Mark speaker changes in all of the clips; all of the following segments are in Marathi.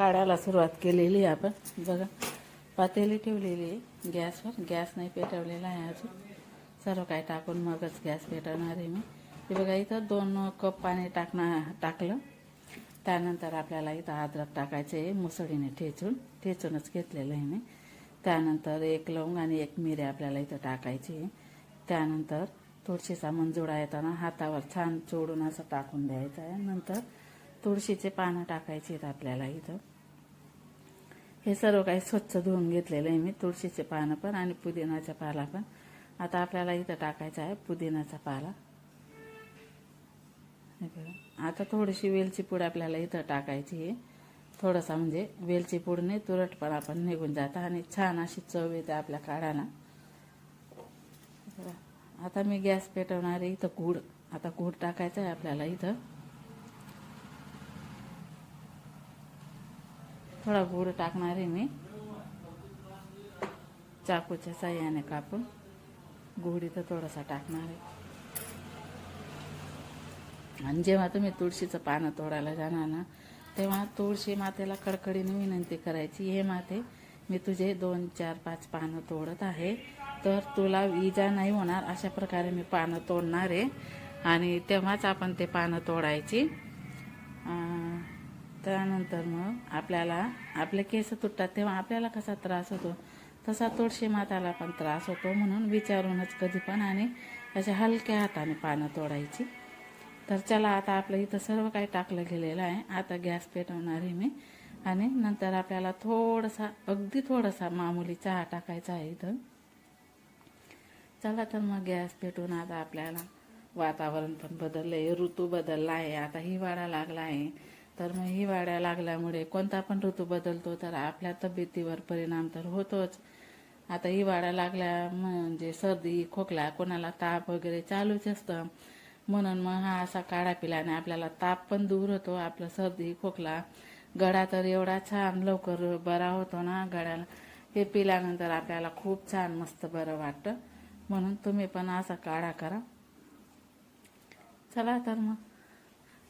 Speaker 1: काढायला सुरुवात केलेली आहे आपण. बघा पातेली ठेवलेली आहे गॅसवर. गॅस नाही पेटवलेला आहे अजून. सर्व काय टाकून मगच गॅस पेटवणार आहे मी. हे बघा इथं दोन कप पाणी टाकणार टाकलं. त्यानंतर आपल्याला इथं अद्रक टाकायचं आहे मुसळीने ठेचून. ठेचूनच घेतलेलं आहे मी. त्यानंतर एक लवंग आणि एक मिरे आपल्याला इथं टाकायची आहे. त्यानंतर तुळशीचा मंजुळा येताना हातावर छान चोडून असं टाकून द्यायचं आहे. नंतर तुळशीचे पानं टाकायचे आहेत आपल्याला इथं. हे सर्व काही स्वच्छ धुवून घेतलेलं आहे मी तुळशीचे पानं पण आणि पुदिनाचा पाला पण. आता आपल्याला इथं टाकायचा आहे पुदिनाचा पाला. आता थोडीशी वेलची पूड आपल्याला इथं टाकायची आहे. थोडासा म्हणजे वेलची पूडने तुरटपणा पण निघून जातं आणि छान अशी चव येते आपल्या काढाला आता मी गॅस पेटवणार आहे इथं गूळ आता गूळ टाकायचं आहे आपल्याला इथं. थोडा गुड टाकणार आहे मी चाकूच्या साह्याने कापून गूळ इथं थोडासा टाकणार आहे आणि जेव्हा तुम्ही तुळशीचं पानं तोडायला जाणार ना तेव्हा तुळशी मातेला कडकडीने विनंती करायची हे माते मी तुझे दोन चार पाच पानं तोडत आहे तर तुला इजा नाही होणार अशा प्रकारे मी पानं तोडणार आहे आणि तेव्हाच आपण ते पानं तोडायची। त्यानंतर मग आपल्याला आपले केस तुटतात तेव्हा आपल्याला कसा त्रास होतो? तसा तुळशी माताला पण त्रास होतो म्हणून विचारूनच कधी पण आणि अशा हलक्या हाताने पानं तोडायची. तर चला आता आपलं इथं सर्व काही टाकलं गेलेलं आहे. आता गॅस पेटवणार आहे मी. आणि नंतर आपल्याला थोडासा अगदी थोडासा मामुली चहा टाकायचा आहे इथं. चला तर मग गॅस पेटवून आता आपल्याला वातावरण पण बदललं आहे ऋतू बदलला आहे. आता हिवाळा लागला आहे. तर मग हिवाळ्या लागल्यामुळे कोणता पण ऋतू बदलतो तर आपल्या तब्येतीवर परिणाम तर होतोच. आता हिवाळा लागल्या म्हणजे सर्दी खोकला कोणाला ताप वगैरे चालूच असतं. म्हणून मग हा असा काढा पिल्याने आपल्याला ताप पण दूर होतो आपलं सर्दी खोकला गळा तर एवढा छान लवकर बरा होतो ना गळ्याला हे पिल्यानंतर आपल्याला खूप छान मस्त बरं वाटतं. म्हणून तुम्ही पण असा काढा करा. चला तर मग.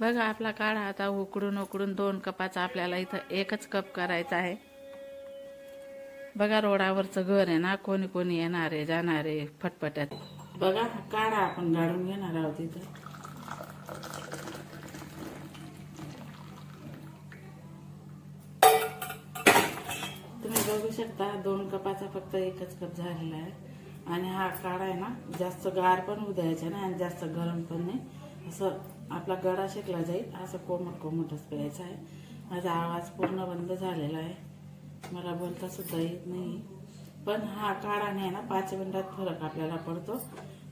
Speaker 1: बघा आपला काढा आता उकडून उकडून दोन कपाचा आपल्याला इथं एकच कप करायचा आहे. बघा रोडावरचं घर आहे ना कोणी कोणी येणार आहे जाणारे फटफट्यात. बघा काढा आपण गाडून घेणार आहोत इथं. तुम्ही बघू शकता दोन कपाचा फक्त एकच कप झालेला आहे. आणि हा काढा आहे ना जास्त गार पण उद्यायचा नाही आणि जास्त गरम पण नाही. असं आपला गळा शेकला जाईल. असं कोमट कोमटच प्यायचा आहे. माझा आवाज पूर्ण बंद झालेला आहे. मला बोलता सुद्धा येत नाही. पण हा काढाने आहे ना पाच मिनिटात फरक आपल्याला पडतो.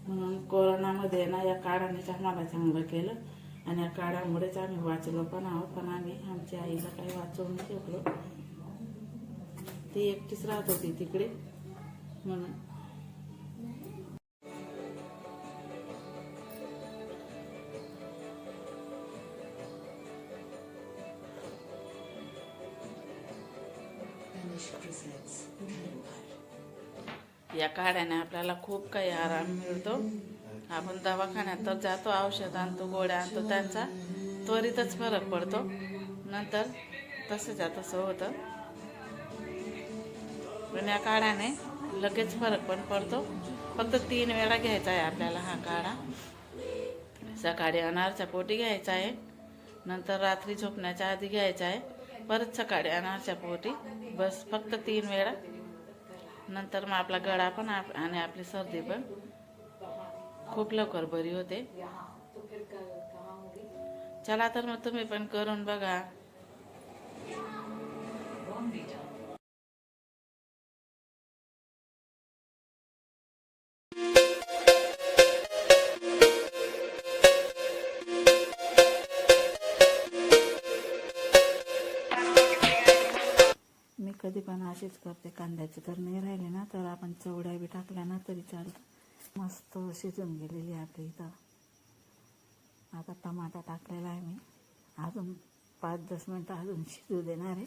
Speaker 1: म्हणून कोरोनामध्ये ना या काढानेच आम्हाला चांगलं केलं. आणि या काढामुळेच आम्ही वाचलो पण आहोत. पण आम्ही आमच्या आईला काही वाचवून शकलो ती एकटीच राहत होती तिकडे. म्हणून या काड्याने आपल्याला खूप काही आराम मिळतो. आपण दवाखान्यात तर जातो औषध आणतो गोळ्या आणतो त्यांचा त्वरितच फरक पडतो. नंतर तसंच्या तसं होतं. पण या काढाने लगेच फरक पण पडतो. फक्त तीन वेळा घ्यायचा आहे आपल्याला हा काढा. सकाळी अनारच्या पोटी घ्यायचा आहे. नंतर रात्री झोपण्याच्या आधी घ्यायचा आहे. परत सकाळी अनारच्या पोटी. बस फक्त तीन वेळा. नंतर मग आपला गळा पण आप आणि आपली सर्दी पण खूप लवकर बरी होते. चला तर मग तुम्ही पण करून बघा. कधी पण अशीच करते. कांद्याची तर नाही राहिले ना तर आपण चवड्या बी टाकल्या ना तरी चालतं. मस्त शिजून गेलेली आहे आपली इथं. आता टमाटा टाकलेला आहे मी. अजून पाच दस मिनटं अजून शिजू देणार आहे.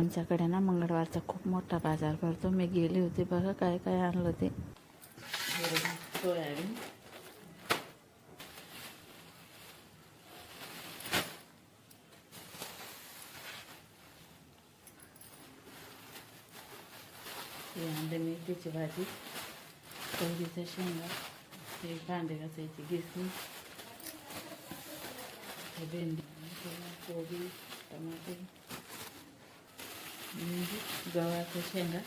Speaker 1: आमच्याकडे ना मंगळवारचा खूप मोठा बाजार भरतो. मी गेली होती बघा काय काय आणलं ते. सोयाबीन हे आणले मेथीची भाजी कोबीच्या शेंगा ते कांदे घासायची घेसली भेंडी कोबी टमाटे. गव्हाच्या शेंगा.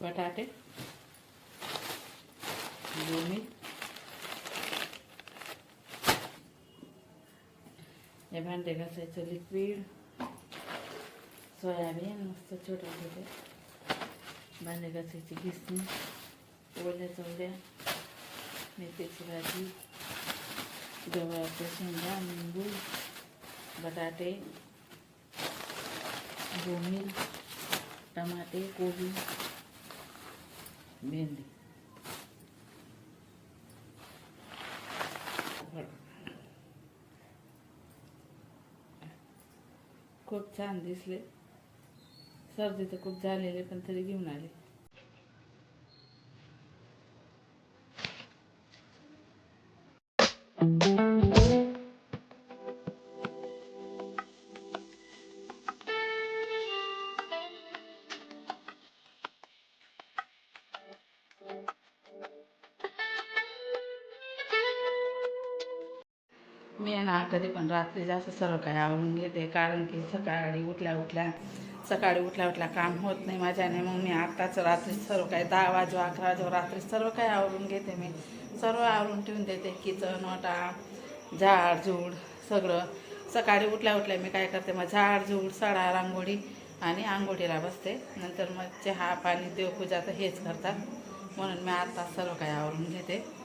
Speaker 1: बटाटे. गोमी हे भांडे घासायचं लिक्विड. सोयाबीन मस्त छोटे छोटे भांडे घासायची घिसणी ओल्या चवल्या मेथीची भाजी. गव्हाच्या शेंगा लिंबू. बटाटे गोमी टमाटे कोबी भेंडी. खूप छान दिसले. सर्दी तर खूप झालेले पण तरी घेऊन आले. मी आहे ना कधी पण रात्री जास्त सर्व काही आवरून घेते कारण की सकाळी उठल्या उठल्या सकाळी उठल्या उठल्या काम होत नाही माझ्याने. मग मी आत्ताच रात्री सर्व काही दहा वाजो अकरा वाजो रात्री सर्व काही आवरून घेते मी. सर्व आवरून ठेवून देते किचन ओटा झाड झूड सगळं. सकाळी उठल्या उठल्या मी काय करते मग झाड झूड सडा रांगोळी आणि आंघोळीला बसते. नंतर मग चहा पाणी देवपूजा तर हेच करतात. म्हणून मी आत्ता सर्व काही आवरून घेते.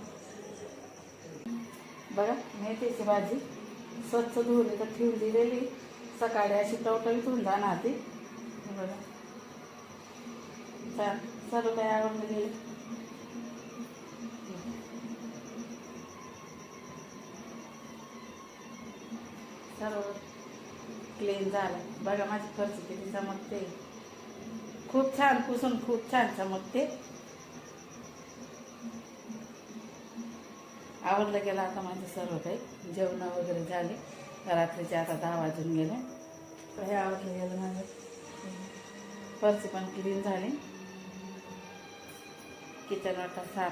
Speaker 1: बघा मेथीची भाजी स्वच्छ धुवून तर ठेवून दिलेली सकाळी अशी टवटवीत होऊन जाणार ती. बरं. बघा छान सर्व काही आवडलं गेलं. सर्व क्लीन झालं. बघा माझी खर्च किती चमकते खूप छान पुसून खूप छान चमकते. आवडलं गेलं आता माझं सर्व काही. जेवण वगैरे झाले. रात्रीचे आता दहा वाजून गेले. तर हे आवडलं गेलं माझं फरची पण क्लीन झाली. किचन वाटा साफ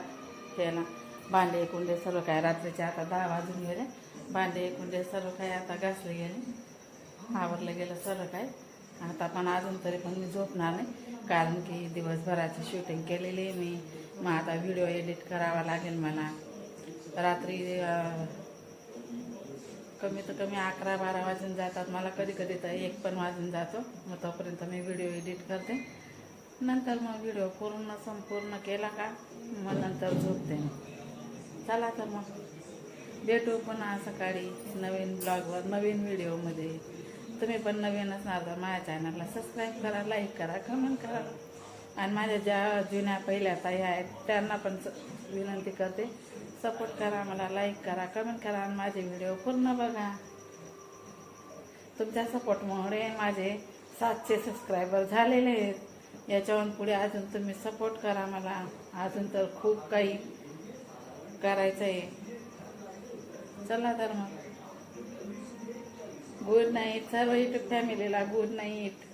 Speaker 1: केला. भांडे कुंडे सर्व काय रात्रीचे आता दहा वाजून गेले. भांडे कुंडे सर्व काही आता घासले गेले. आवडलं गेलं सर्व काय आता पण अजून तरी पण मी झोपणार नाही. कारण की दिवसभराची शूटिंग केलेली मी. मग आता व्हिडिओ एडिट करावा लागेल मला. रात्री कमीत कमी तर कमी अकरा बारा वाजून जातात. मला कधी कधी तर एक पण वाजून जातो. मग तोपर्यंत मी व्हिडिओ एडिट करते. नंतर मग व्हिडिओ पूर्ण संपूर्ण केला का मग नंतर झोपते चला तर मग. भेटू पुन्हा सकाळी नवीन ब्लॉगवर नवीन व्हिडिओमध्ये. तुम्ही पण नवीन असणार तर माझ्या चॅनलला सबस्क्राईब करा लाईक करा कमेंट करा. आणि माझ्या ज्या जुन्या पहिल्या ताई आहेत त्यांना पण विनंती करते. सपोर्ट करा मला लाईक करा कमेंट करा आणि माझे व्हिडिओ पूर्ण बघा. तुमच्या सपोर्टमुळे माझे सातशे सबस्क्रायबर झालेले आहेत. याच्याहून पुढे अजून तुम्ही सपोर्ट करा मला. अजून तर खूप काही करायचं आहे चला तर मग. गुड नाईट सर्व युट्यूब फॅमिलीला गुड नाईट